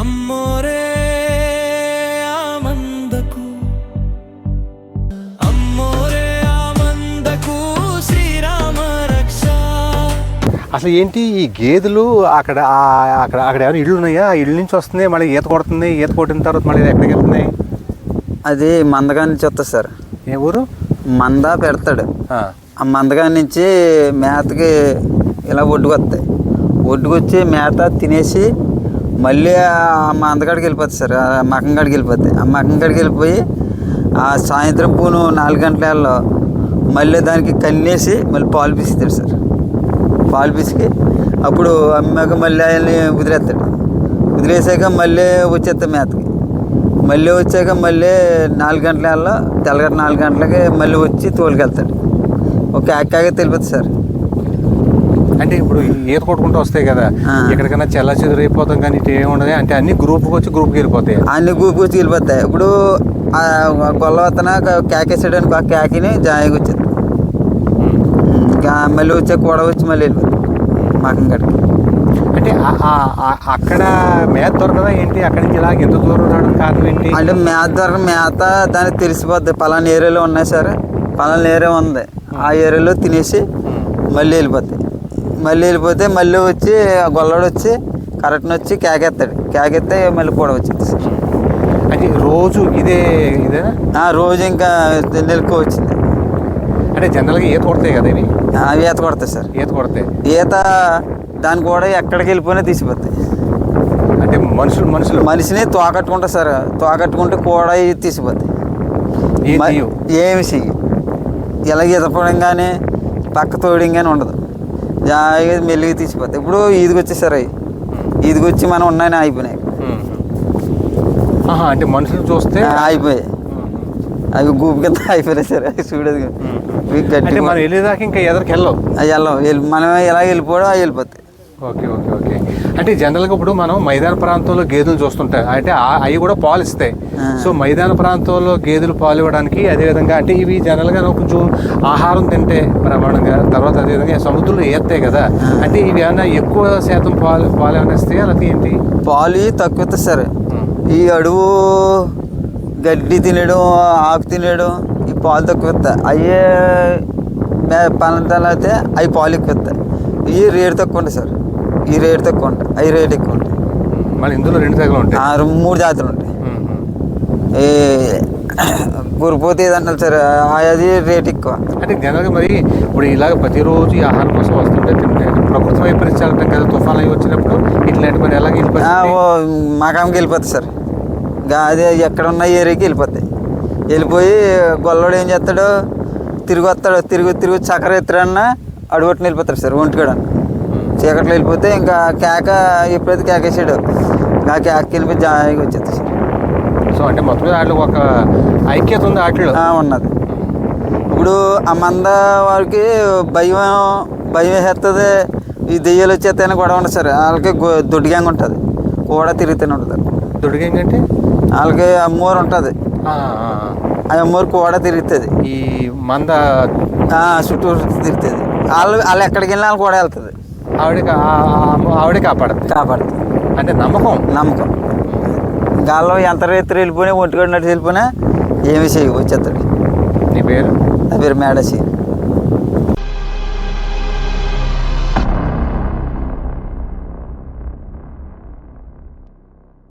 అమ్మోరే ఆమందకు అమ్మోరే ఆమందకు శ్రీరామ రక్ష. అసలు ఏంటి ఈ గేదెలు అక్కడ అక్కడ అక్కడ ఏమైనా ఇళ్ళు ఉన్నాయా? ఆ ఇళ్ళ నుంచి వస్తున్నాయి మళ్ళీ ఈత కొడుతుంది ఈత కొట్టిన తర్వాత మళ్ళీ ఎక్కడికి వెళ్తున్నాయి? అది మందగా నుంచి వస్తుంది సార్. ఏ ఊరు? మంద పెడతాడు. ఆ, ఆ మందగా నుంచి మేతకి ఇలా ఒడ్డుకొస్తాయి ఒడ్డుకొచ్చి మేత తినేసి మళ్ళీ ఆ మందగాడికి వెళ్ళిపోతుంది సార్ ఆ మకంగాడికి వెళ్ళిపోతాయి. ఆ మకంగాడికి వెళ్ళిపోయి ఆ సాయంత్రం పూను నాలుగు గంటలలో మళ్ళీ దానికి కన్నేసి మళ్ళీ పాలు పిసుకుతాడు సార్. పాలు పిసికి అప్పుడు అమ్మాక మళ్ళీ ఆయన్ని వదిలేస్తాడు. వదిలేసాక మళ్ళీ వచ్చేస్తాం మేతకి. మళ్ళీ వచ్చాక మళ్ళీ నాలుగు గంటల తెల్లగారు నాలుగు గంటలకి మళ్ళీ వచ్చి తోలుకెళ్తాడు. ఒక అక్కాగే తెలిపోతుంది సార్. అంటే ఇప్పుడు ఈత కొట్టుకుంటూ వస్తాయి కదా. ఎక్కడికైనా చెల్ల చెదిరైపోతాం కానీ ఇటు ఏమి ఉండదు. అంటే అన్ని గ్రూప్కి వచ్చి గ్రూప్కి వెళ్ళిపోతాయి. అన్ని గూపు వచ్చి వెళ్ళిపోతాయి. ఇప్పుడు గొల్లవతన కేకేసాడు అనుకో ఆ కేకిని జాయిగా వచ్చేది. ఇంకా మళ్ళీ వచ్చాక కూడా వచ్చి మళ్ళీ వెళ్ళిపోతుంది మకంగడికి. అంటే ఆ- ఆ- ఆ- అక్కడ మేత దొరకదా ఏంటి? అక్కడి నుంచి ఇలా ఎంత దూరం రావడం కారణం ఏంటి? అంటే మేత దొరక మేత దానికి తెలిసిపోద్ది. పలానా ఏరియాలో ఉన్నాయి సార్. పలానా ఏరియా ఉంది. ఆ ఏరియాలో తినేసి మళ్ళీ వెళ్ళిపోతాయి. మళ్ళీ వెళ్ళిపోతే మళ్ళీ వచ్చి ఆ గొల్లడు వచ్చి కరెక్ట్ని వచ్చి కేకెత్తాడు కేకెత్తే మళ్ళీ కూడా వచ్చింది సార్ అంటే రోజు ఇదే ఇదేనా? ఆ రోజు ఇంకా నెలకు వచ్చింది. అంటే జనరల్గా ఈత కొడతాయి కదా ఇవి? అవి ఈత కొడతాయి సార్. ఈత కొడతాయి. ఈత దాని కూడా ఎక్కడికి వెళ్ళిపోయినా తీసిపోతాయి. అంటే మనుషులు మనుషులు. మనిషిని తోకట్టుకుంటా సార్. తోకట్టుకుంటే కూడా తీసిపోతాయి? ఏమి చెయ్యి ఇలా ఈతపడం కానీ పక్క తోయడం కానీ ఉండదు. జాయిగా మెల్లిగా తీసిపోతాయి ఇప్పుడు ఈదికి వచ్చేసారు అవి. ఈదికి వచ్చి మనం ఉన్నాయని అయిపోయినాయి అంటే మనుషులు చూస్తే అయిపోయాయి అవి గూపు కింద అయిపోయినాయి సార్. అవి చూడదు మనం వెళ్ళేదాకా ఇంకా ఎదరికి వెళ్ళవు. అవి వెళ్ళి మనం ఎలా వెళ్ళిపోవడం అవి వెళ్ళిపోతాయి. Okay okay okay. అంటే జనరల్గా ఇప్పుడు మనం మైదాన ప్రాంతంలో గేదెలు చూస్తుంటాం అంటే అవి కూడా పాలు ఇస్తాయి. సో మైదాన ప్రాంతంలో గేదెలు పాలు ఇవ్వడానికి అదేవిధంగా అంటే ఇవి జనరల్గా కొంచెం ఆహారం తింటే ప్రమాణంగా తర్వాత అదేవిధంగా సముద్రంలో ఏస్తాయి కదా. అంటే ఇవి ఏమైనా ఎక్కువ శాతం పాలు పాలు ఏమైనా ఇస్తాయి? లేకపోతే ఏంటి? పాలు తక్కువ సార్. ఈ అడుగు గడ్డి తినడం ఆకు తినడం ఈ పాలు తక్కువ ఇస్తాయి అయ్యే పనంతాలు అయితే అవి పాలు ఎక్కువ ఇస్తాయి ఇవి రేటు తక్కువ ఉంటాయి సార్. ఈ రేటు తక్కువ ఉంటాయి. అవి రేటు ఎక్కువ ఉంటాయి. మళ్ళీ ఇందులో రెండు తెగలు ఉంటాయి. మూడు జాతులు ఉంటాయి. ఈ గురిపోతే ఏదంటారు సార్? అది రేట్ ఎక్కువ. అంటే జనరల్గా మరి ఇప్పుడు ఇలాగ ప్రతిరోజు ఈ ఆహారం కోసం వస్తుంటే తింటే ప్రకృతి వైపరీత్యాలు కదా తుఫాన్ అవి వచ్చినప్పుడు ఇట్లాంటి మరి ఎలాగ వెళ్ళిపోతుంది మకాంకి వెళ్ళిపోతుంది సార్. అది ఎక్కడ ఉన్న ఏరియాకి వెళ్ళిపోతాయి. వెళ్ళిపోయి గొల్లోడు ఏం చేస్తాడు? తిరిగి వస్తాడు. తిరిగి తిరిగి చక్కెర ఎత్తురన్న అడుగొట్టుని వెళ్ళిపోతాడు సార్ ఒంటికాడ చీకట్లో వెళ్ళిపోతే ఇంకా కేక ఎప్పుడైతే కేకేసాడు ఇంకా కేకకి వెళ్ళిపోయి జాయిగా వచ్చేది సార్. సో అంటే మొత్తం వాటిలో ఒక ఐక్యత ఉంది వాటిలో ఆ, ఉన్నది. ఇప్పుడు ఆ మంద వారికి భయం భయం వేసేస్తుంది ఈ దెయ్యాలు వచ్చేస్తాయని కూడా ఉండదు సార్. వాళ్ళకి దొడ్డి గ్యాంగ్ ఉంటుంది. కూడా తిరుగుతూనే ఉంటుంది. దొడిగా ఏంటంటే వాళ్ళకి అమ్మోరు ఉంటుంది. ఆ, ఆ, ఆ. ఆ అమ్మోరు కూడా తిరుగుతుంది. ఈ మంద ఆ, చుట్టూ తిరుగుతుంది. వాళ్ళు వాళ్ళు ఎక్కడికి వెళ్ళినా వాళ్ళు కూడా వెళ్తుంది. ఆవిడ ఆవిడే కాపాడుతుంది. కాపాడుతుంది. అంటే నమ్మకం? నమ్మకం. గాల్లో ఎంత రైతులు వెళ్ళిపోయినా ఒంటిగడినట్టు వెళ్ళిపోయినా ఏమి చేయవు వచ్చేస్తాడు నీ పేరు? నా పేరు మేడసి